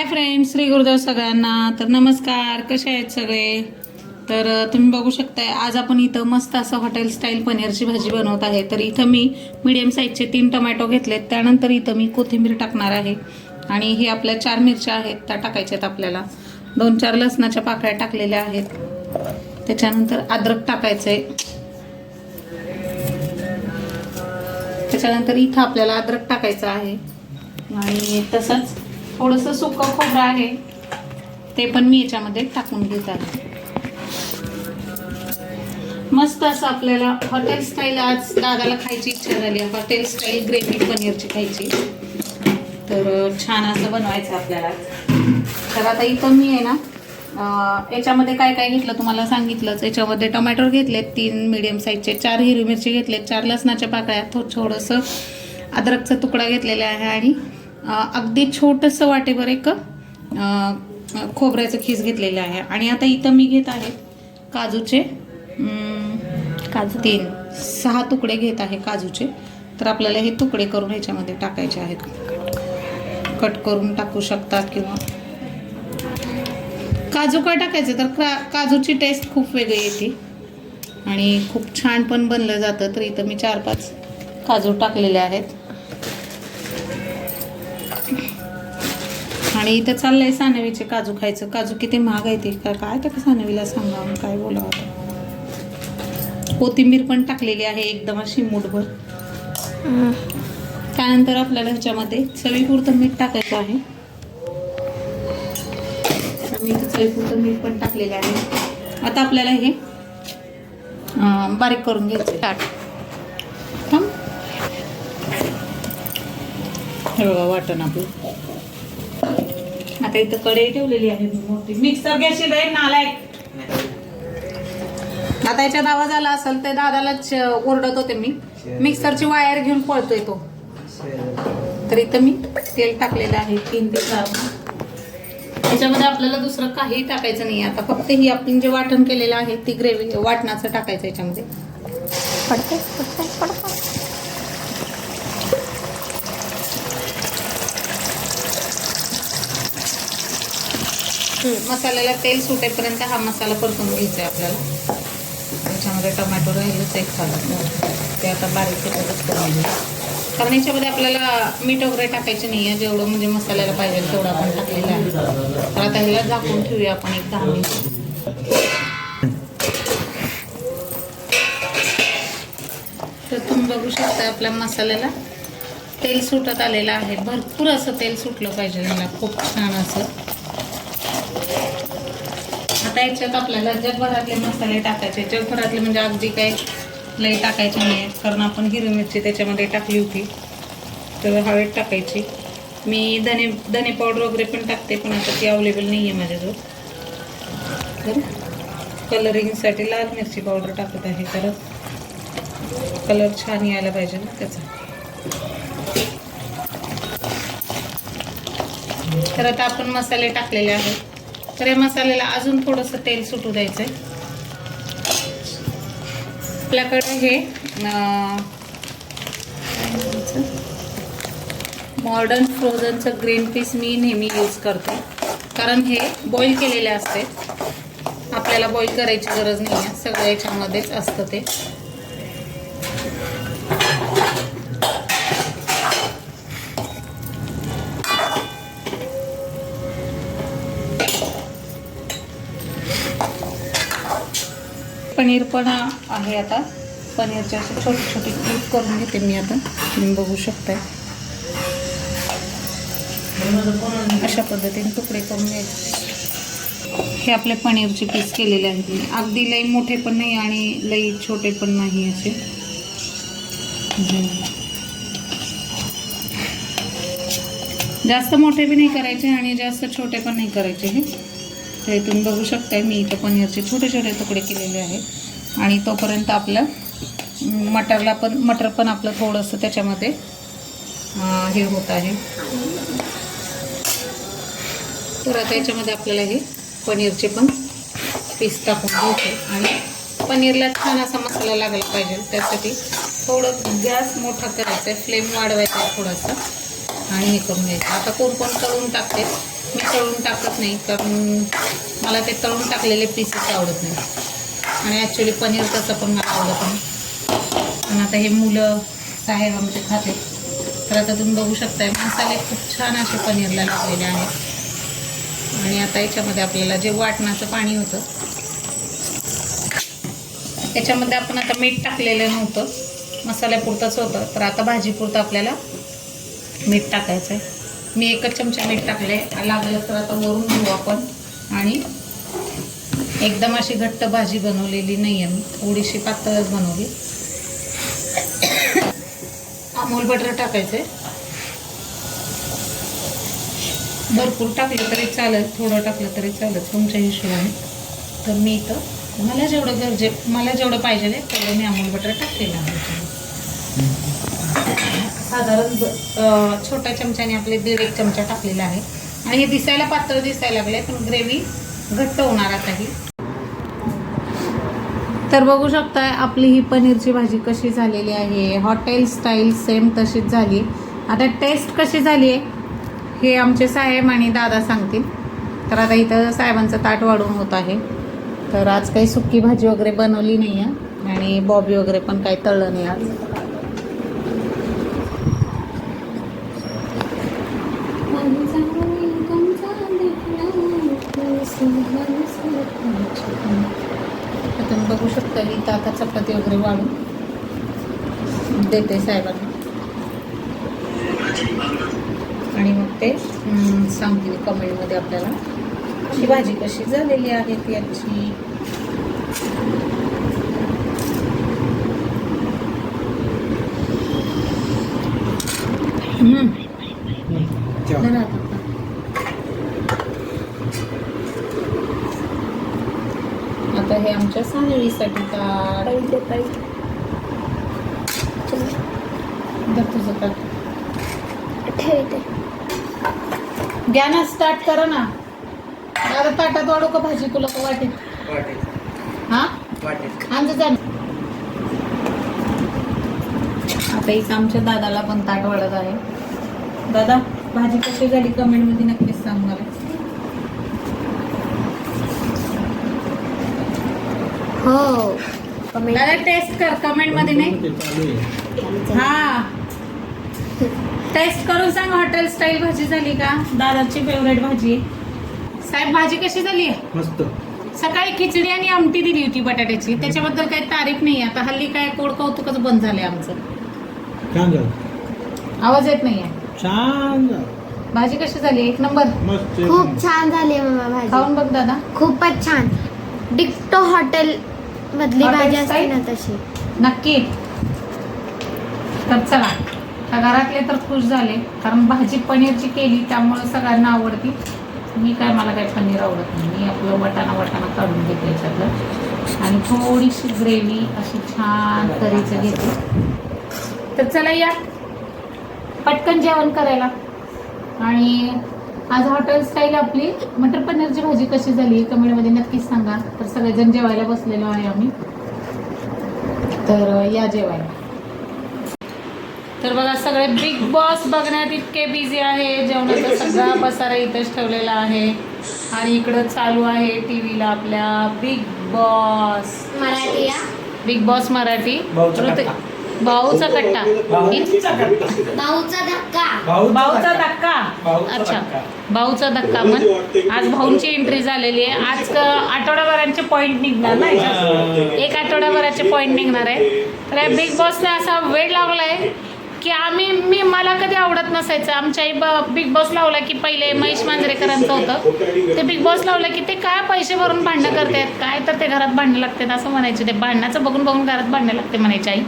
Hi friends Shri Gurudev सगळ्यांना. तर नमस्कार कसे आहेत सगळे? तर तुम्ही बघू शकताय आज आपण इथं मस्त असं हॉटेल स्टाईल पनीरची भाजी बनवत आहे. तर इथं मी मीडियम साईजचे तीन टमॅटो घेतलेत. त्यानंतर इथं मी कोथिंबीर टाकणार आहे. आणि हे आपल्या चार मिरच्या आहेत त्या टाकायच्या आहेत आपल्याला. दोन चार लसणाच्या पाकळ्या टाकलेल्या आहेत. त्याच्यानंतर अद्रक टाकायचं आहे त्याच्यानंतर इथं आपल्याला अद्रक टाकायचं आहे. आणि तसंच थोडंसं सुकं खोबरं आहे. ते पण मी याच्यामध्ये टाकून घेत आहे. मस्त असं आपल्याला हॉटेल स्टाईल आज दादाला खायची इच्छा झाली. हॉटेल स्टाईल ग्रेव्ही पनीरची खायची. तर छान असं बनवायचं आपल्याला. तर आता इथं मी आहे ना याच्यामध्ये काय काय घेतलं तुम्हाला सांगितलंच. याच्यामध्ये टोमॅटो घेतलेत तीन मिडियम साईजचे चार हिरवी मिरची घेतलेत चार लसणाच्या पाकळ्या थो थोडंसं अद्रकचा तुकडा घेतलेला आहे आणि अगदी छोटंसं वाटेवर एक खोबऱ्याचं खीस घेतलेलं आहे. आणि आता इथं मी घेत आहे काजूचे काजू. तीन सहा तुकडे घेत आहे काजूचे. तर आपल्याला हे तुकडे करून ह्याच्यामध्ये टाकायचे आहेत. कट करून टाकू शकतात किंवा काजू का टाकायचं? तर का काजूची टेस्ट खूप वेगळी येते. आणि खूप छान पण बनलं जातं. तर इथं मी चार पाच काजू टाकलेले आहेत. आणि इथं चाललंय सानवीचे काजू खायचं. काजू किती महाग आहे ते काय त्या सानवीला सांगा काय बोलावं कोथिंबीर पण टाकलेली आहे एकदम अशी मूठभर. त्यानंतर आपल्याला ह्याच्यामध्ये चवीपुरतं मीठ टाकायचं आहे. मी चवीपुरतं मीठ पण टाकलेलं आहे. आता आपल्याला हे बारीक करून घ्यायचं ताट थांब. हे बघा वाटण आपलं. आता इथं कढई ठेवलेली आहे मोठी. मिक्सर घ्यायची जाईल नालायक. आता याच्यात आवाज आला असेल तर दादालाच ओरडत होते मी. मिक्सरची वायर घेऊन पळतोय तो. तर इथं मी तेल टाकलेलं आहे तीन ते चार. याच्यामध्ये आपल्याला दुसरं काही टाकायचं नाही. आता फक्त ही आपण जे वाटण केलेलं आहे ती ग्रेव्ही वाटणाचं टाकायचं याच्यामध्ये. मसाल्याला तेल सुटेपर्यंत हा मसाला परतून घ्यायचा आहे आपल्याला. त्याच्यामध्ये टोमॅटो राहिलंच एक चालत ते आता बारीक त्याच्यातच करून घ्या कारण याच्यामध्ये आपल्याला मीठ वगैरे टाकायचे नाही आहे. जेवढं म्हणजे मसाल्याला पाहिजे तेवढं आपण टाकलेलं आहे. तर आता ह्याला झाकून ठेवूया आपण एक दहा मिनिट. तर तुम्ही बघू शकता आपल्या मसाल्याला तेल सुटत आलेलं आहे. भरपूर असं तेल सुटलं पाहिजे ह्याला. खूप छान असं. आता याच्यात आपल्याला जगभरातले मसाले टाकायचे. जगभरातले म्हणजे अगदी काही लई टाकायचे नाही. आहेत कारण आपण हिरवी मिरची त्याच्यामध्ये टाकली होती. तर हवेत टाकायची. मी धने धने पावडर वगैरे पण टाकते पण आता ती अवेलेबल नाही आहे माझ्याजवळ तर कलरिंगसाठी लाल मिरची पावडर टाकत आहे तर कलर छान यायला पाहिजे ना त्याचा. तर आता आपण मसाले टाकलेले आहेत. तर या मसाल्याला अजून थोडंसं तेल सुटू द्यायचं आहे आपल्याकडे हे मॉडर्न फ्रोझनचं ग्रीन पीस मी नेहमी यूज करते. कारण हे बॉईल केलेले असते. आपल्याला बॉईल करायची गरज नाही आहे सगळं याच्यामध्येच असतं ते. पनीर पण आहे आता. पनीरचे असे छोटे छोटे क्लिप करून घेते मी आता. तुम्ही बघू शकताय. अशा पद्धतीने तुकडे करून घ्यायचे. हे आपले पनीरचे पीस केलेले आहेत. मी अगदी लई मोठे पण नाही आणि लई छोटे पण नाही असे. जास्त मोठे बी नाही करायचे आणि जास्त छोटे पण नाही करायचे हे. तर तुम्ही बघू शकताय मी इथं पनीरचे छोटे छोटे तुकडे केलेले आहेत. आणि तोपर्यंत आपलं मटरला पण मटर पण आपलं थोडंसं त्याच्यामध्ये हे होत आहे. तर आता याच्यामध्ये आपल्याला हे पनीरचे पण पीस टाकून घ्यायचे. आणि पनीरला छान असा मसाला लागला पाहिजे. त्यासाठी थोडं गॅस मोठा करायचा आहे. फ्लेम वाढवायचा आहे थोडासा. आणि हे करून घ्यायचं. आता कोण कोण करून टाकते? मी तळून टाकत नाही कारण मला ते तळून टाकलेले पीसेस आवडत नाही. आणि ॲक्च्युली पनीर तसं पण मला आवडत नाही. पण आता हे मुलं साहेब आमचे खाते. तर आता तुम्ही बघू शकताय मसाले खूप छान असे पनीरला लागलेले आहेत आणि आता याच्यामध्ये आपल्याला जे वाटणाचं पाणी होतं त्याच्यामध्ये आपण आता मीठ टाकलेलं नव्हतं. मसाल्यापुरतंच होतं. तर आता भाजीपुरतं आपल्याला मीठ टाकायचं आहे मी एकच चमचा मीठ टाकले लागलं तर आता वरून घेऊ आपण. आणि एकदम अशी घट्ट भाजी बनवलेली नाही आहे मी. थोडीशी पातळच बनवली. अमूल बटर टाकायचं आहे भरपूर टाकलं तरी चालेल. थोडं टाकलं तरी चालेल. तुमच्या हिशोबाने. तर मी इथं मला जेवढं गरजे मला जेवढं पाहिजे तेवढं मी अमूल बटर टाकलेलं आहे. साधारण छोट्या चमच्याने आपले दीड एक चमचा टाकलेला आहे. आणि हे दिसायला पातळ दिसायला लागले पण ग्रेव्ही घट्ट होणार आता ही. तर बघू शकताय आपली ही पनीरची भाजी कशी झालेली आहे. हॉटेल स्टाईल सेम तशीच झाली. आता टेस्ट कशी झाली आहे हे आमचे साहेब आणि दादा सांगतील. तर आता इथं साहेबांचं ताट वाढून होत आहे. तर आज काही सुकी भाजी वगैरे बनवली नाही आहे आणि बॉबी वगैरे पण काही तळलं नाही आज तर तुम्ही बघू शकता मी इथं आता काढून देते साहेबांना. आणि मग ते सांगतील कमेंटमध्ये आपल्याला. ही भाजी कशी झालेली आहे ती याची हम्म. धरा आता. आता हे आमच्या सांगलीसाठी ताट धर तुझं ताट घ्या ना स्टार्ट करा ना. दादा ताटात वाढू का भाजी तुला का वाटेल. हा? आमचं आता इथं आमच्या दादाला पण ताट वाढत आहे. दादा भाजी कशी झाली कमेंटमध्ये नक्कीच सांग मला. हो. दादा टेस्ट कर कमेंटमध्ये नाही. हा. टेस्ट करून सांग हॉटेल स्टाईल भाजी झाली का? दादाची फेवरेट भाजी. साहेब भाजी कशी झाली? आहे मस्त. सकाळी खिचडी आणि आमटी दिली होती बटाट्याची. त्याच्याबद्दल काही तारीफ नाही आता हल्ली काय कोड कौतुकच बंद झालंय आमचं. छान झालं. आवाज येत नाहीये. छान झालं. भाजी कशी झाली? एक नंबर. मस्त खूप छान झाली मामा भाजी. खाऊन बघ दादा. खूपच छान. डिक्टो हॉटेल मधली भाजी असते? ना तशी. नक्की. तर चला. आता घरातले तर खुश झाले कारण भाजी पनीरची केली त्यामुळे सगळ्यांना आवडती. मी काय मला काय पनीर आवडत नाही. मी आपलं वटाणा वटाणा काढून घेते याच्यातलं. आणि थोडीशी ग्रेव्ही अशी छान तरीचं घेते. तर चला या. पटकन जेवण करायला. आणि आज हॉटेल स्टाईल आपली. मटर पनीरची भाजी कशी झाली कमेंटमध्ये नक्कीच सांगा. तर सगळेजण जेवायला बसलेलो आहे आम्ही. तर या जेवायला. तर बघा सगळे बिग बॉस बघण्यात इतके बिझी आहे. जेवणाचा सगळा पसारा इथंच ठेवलेला आहे. आणि इकडं चालू आहे टी व्हीला आपल्या बिग बॉस मराठी या? Big Boss Marathi. भाऊचा कट्टा. भाऊचा कट्टा. भाऊचा धक्का. भाऊचा धक्का. भाऊचा अच्छा. धक्का. भाऊचा धक्का मग आज भाऊंची एंट्री झालेली आहे. आज क- आठवड्याभरांचे पॉईंट निघणार ना? एक आठवड्याभराचे पॉईंट निघणार आहे. तर या बिग बॉसने असा वेळ लावलाय की आम्ही मी मला कधी आवडत नसायचं. आमच्या आई ब- बिग बॉस लावला की पहिले महेश मांजरेकरांचं होतं. ते बिग बॉस लावलं की ते काय पैसे भरून भांडणं करतात काय तर ते घरात भांडणं लागतात असं म्हणायचे ते. भांडणाचं बघून बघून घरात भांडणं लागते म्हणायची आई.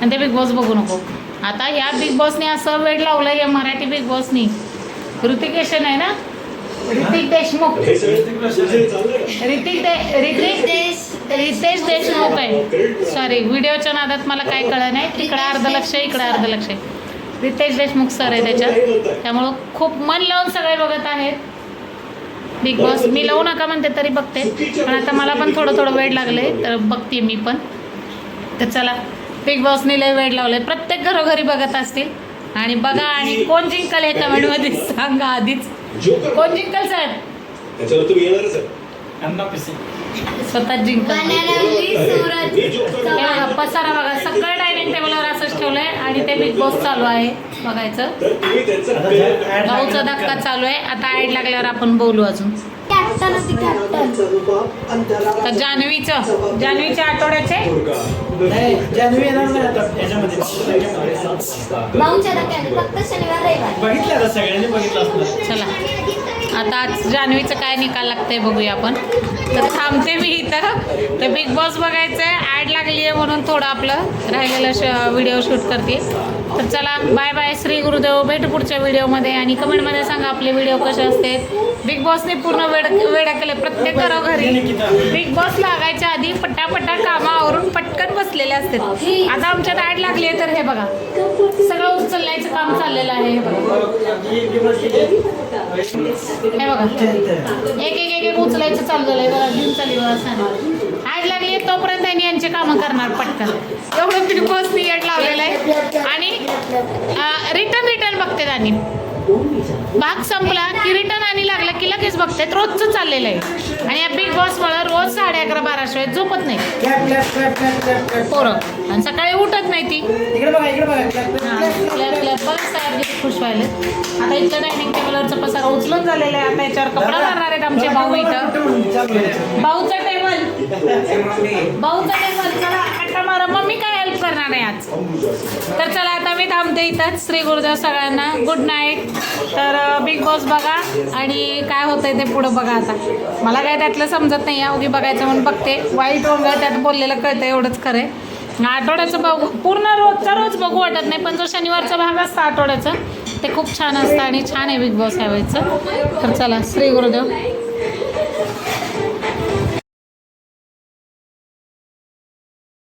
आणि ते बिग बॉस बघू नको. आता ह्या बिग बॉसने असं वेळ लावलं या मराठी बिग बॉसनी ऋतिकेशन आहे ना? ऋतिक देशमुख ऋतिक देश रितेश देशमुख आहे. सॉरी व्हिडिओच्या नादात मला काय कळलं नाही. तिकडं अर्ध लक्ष आहे इकडं अर्ध लक्ष. आहे रितेश देशमुख सर आहे त्याच्यात. त्यामुळं खूप मन लावून सगळे बघत आहेत. बिग बॉस मी लावू नका म्हणते तरी बघते. पण आता मला पण थोडं थोडं वेळ लागले तर बघते मी पण. तर चला बिग बॉसने लय वेळ लावलाय. प्रत्येक घरोघरी बघत असतील. आणि बघा आणि कोण जिंकल हे कमेंटमध्ये सांगा आधीच. जोकर कोण जिंकल साहेब त्याच्यावर तुम्ही येणारच आहे स्वतः जिंकल. सूरज मी जोकर हे बघा पसारा बघा सगळं डायनिंग टेबलवर असंच ठेवलंय आणि ते बिग बॉस चालू आहे बघायचं. तर तुम्ही त्यांचं आता भाऊचा धक्का चालू आहे. आता ऍड लागल्यावर आपण बोलू अजून. कॅप्टन होती कॅप्टन तर जान्हवीचं. जान्हवीच्या आठवड्याचे? मुलगा. नाही जान्हवी येणार नाही आता. याच्यामध्ये. भाऊच्या धक्क्याने फक्त शनिवार रविवार. बघितलं आता सगळ्यांनी बघितलं असणार चला. आता आज जान्हवीचं काय निकाल लागतंय बघूया आपण. तर थांबते मी इथं. ते बिग बॉस बघायचं आहे ॲड लागली आहे म्हणून थोडं आपलं राहिलेलं श व्हिडिओ शूट करते तर चला बाय बाय श्री गुरुदेव. भेटू पुढच्या व्हिडिओमध्ये आणि कमेंटमध्ये सांगा आपले व्हिडिओ कसे असते. बिग बॉसने पूर्ण वेळ वेळा केले प्रत्येक घरोघरी. बिग बॉस लागायच्या आधी पटापटा कामावरून पटकन बसलेले असतात. आता आमच्यात ॲड लागली आहे तर हे बघा. सगळं उचलण्याचं काम चाललेलं आहे हे बघा. हे बघा. एक एक एक उचलायचं चालू झालंय बघा घेऊन चालली बघा सांगा. आज लागली तोपर्यंत त्यांनी यांचे कामं करणार पटकन. एवढं बिग बॉस ॲड लावलेलं आहे. आणि रिटर्न रिटर्न बघते आणि भाग संपला की रिटर्न आणि लागलं की लगेच बघते. रोजचं चाललेलं आहे. आणि या बिग बॉसमुळं रोज साडे अकरा बाराशिवाय झोपत नाही. पोरं. आणि सकाळी उठत नाही ती. खुश व्हायले. आता इथलं डायनिंग टेबलवरचा पसारा उचलून झालेला आहे. आता याच्यावर कपडा मारणार आहेत आमचे भाऊ इथं. भाऊचा टेबल भाऊ टेबल चला आटा मारा. मम्मी काय हेल्प करणार आहे आज? तर चला आता मी थांबते इथंच. श्री गुरुदेव सगळ्यांना. गुड नाईट तर बिग बॉस बघा. आणि काय होतंय ते पुढं बघा आता. मला काय त्यातलं समजत नाही आहे. उगी बघायचं म्हणून बघते. वाईट वंगळ त्यात बोललेलं कळतं एवढंच खरं आहे आठवड्याचं बघू. पूर्ण रोजचा रोज बघू वाटत नाही पण जो शनिवारचा भाग असतो आठवड्याचा ते खूप छान असतं आणि छान आहे बिग बॉस ह्यावेळेचं तर चला श्री गुरुदेव.